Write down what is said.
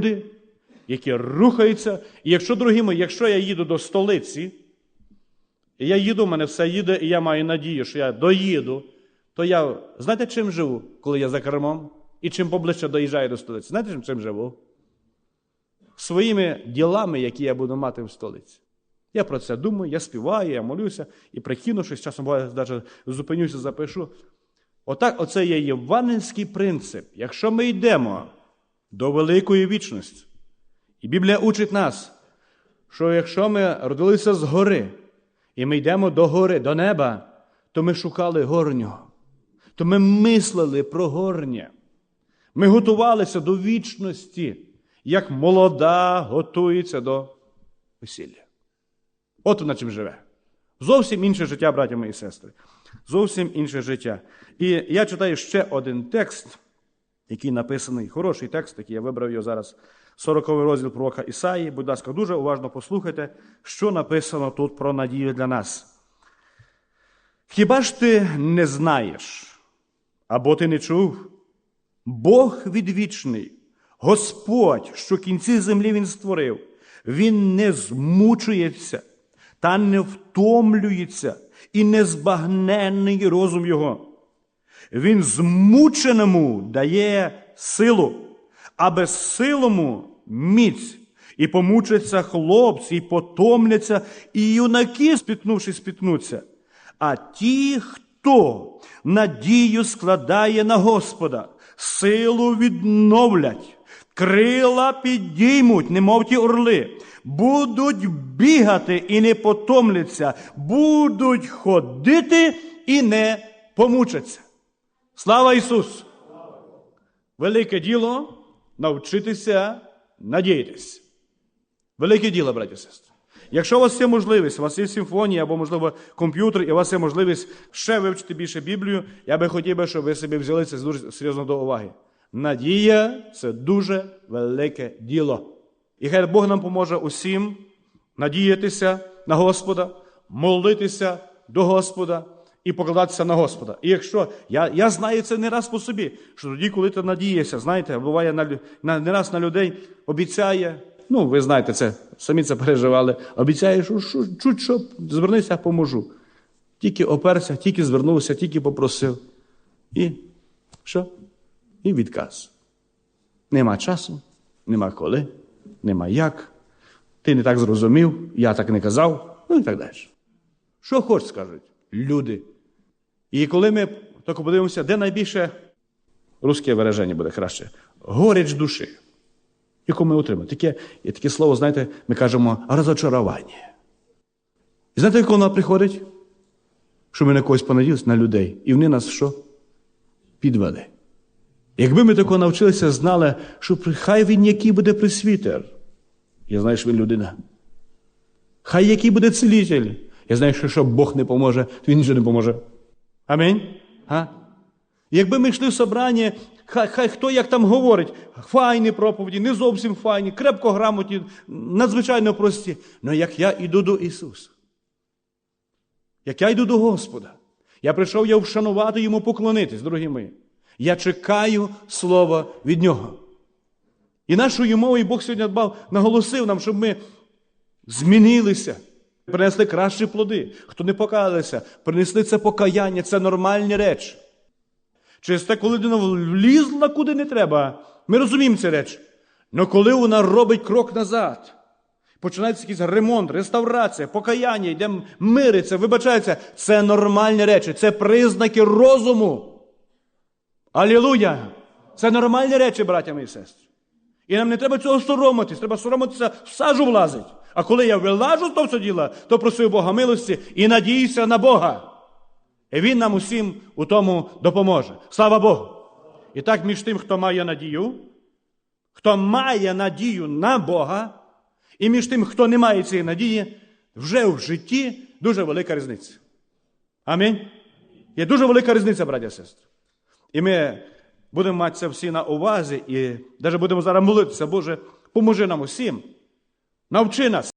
люди, які рухаються. І якщо, дорогі мої, якщо я їду до столиці, і я їду, в мене все їде, і я маю надію, що я доїду, то я знаєте, чим живу, коли я за кермом? І чим поближче доїжджаю до столиці? Знаєте, чим- живу? Своїми ділами, які я буду мати в столиці. Я про це думаю, я співаю, я молюся і прикинувшись, часом буває, навіть зупинюся, запишу. Отак, оце є євангельський принцип. Якщо ми йдемо до великої вічності, і Біблія учить нас, що якщо ми родилися з гори, і ми йдемо до гори, до неба, то ми шукали горнього. То ми мислили про горнє. Ми готувалися до вічності, як молода готується до весілля. От вона чим живе. Зовсім інше життя, браті мої сестри. Зовсім інше життя. І я читаю ще один текст, який написаний, хороший текст, який я вибрав його зараз, 40 розділ пророка Ісаї. Будь ласка, дуже уважно послухайте, що написано тут про надію для нас. Хіба ж ти не знаєш, або ти не чув? Бог відвічний, Господь, що кінці землі Він створив, Він не змучується та не втомлюється, і незбагненний розум Його. Він змученому дає силу, а безсилому міць. І помучаться хлопці, і потомляться, і юнаки, спітнувши, спітнуться. А ті, хто надію складає на Господа, силу відновлять, крила підіймуть, немов ті орли, будуть бігати і не потомляться, будуть ходити і не помучаться. Слава Ісусу! Велике діло навчитися надіятись. Велике діло, браті і сестри. Якщо у вас є можливість, у вас є симфонія або, можливо, комп'ютер, і у вас є можливість ще вивчити більше Біблію, я би хотів би, щоб ви собі взяли це дуже серйозно до уваги. Надія це дуже велике діло. І хай Бог нам поможе усім надіятися на Господа, молитися до Господа і покладатися на Господа. І якщо я, я знаю це не раз по собі, що тоді, коли ти надієшся, знаєте, буває на, на, не раз на людей обіцяє. Ну, ви знаєте це, самі це переживали. Обіцяє, що, що чуть що звернися, поможу. Тільки оперся, тільки звернувся, тільки попросив. І що? І відказ. Нема часу, нема коли, нема як. Ти не так зрозумів, я так не казав, ну і так далі. Що хоч скажуть люди. І коли ми тільки подивимося, де найбільше русське вираження буде краще, горіч душі, яку ми отримаємо. Таке, є таке слово, знаєте, ми кажемо розочарування. І знаєте, як воно приходить? Що ми на когось понаділися, на людей, і вони нас що? Підвели. Якби ми такого навчилися, знали, що хай він який буде присвітер. Я знаю, що він людина. Хай який буде цілитель. Я знаю, що якщо Бог не поможе, то він нічого не поможе. Амінь. А? Якби ми йшли в собрання, хай, хай хто як там говорить, файні проповіді, не зовсім файні, крепко грамотні, надзвичайно прості. Але як я йду до Ісуса, як я йду до Господа, я прийшов я вшанувати йому поклонитись, дорогі мої. Я чекаю слова від Нього. І нашою мовою Бог сьогодні дбав, наголосив нам, щоб ми змінилися, принесли кращі плоди. Хто не покаялися, принесли це покаяння, це нормальні речі. Через те, коли людина влізла куди не треба, ми розуміємо ці речі. Але коли вона робить крок назад, починається якийсь ремонт, реставрація, покаяння, йде мириться, вибачається, це нормальні речі, це признаки розуму. Алілуя! Це нормальні речі, браття мої сестри. І нам не треба цього соромитись, треба соромитися в сажу влазить. А коли я вилажу з того все діла, то просив Бога милості і надіюся на Бога. І Він нам усім у тому допоможе. Слава Богу! І так між тим, хто має надію, хто має надію на Бога, і між тим, хто не має цієї надії, вже в житті дуже велика різниця. Амінь. Є дуже велика різниця, браття і сестри. І ми будемо мати це всі на увазі, і навіть будемо зараз молитися, Боже, поможи нам усім. Навчи нас.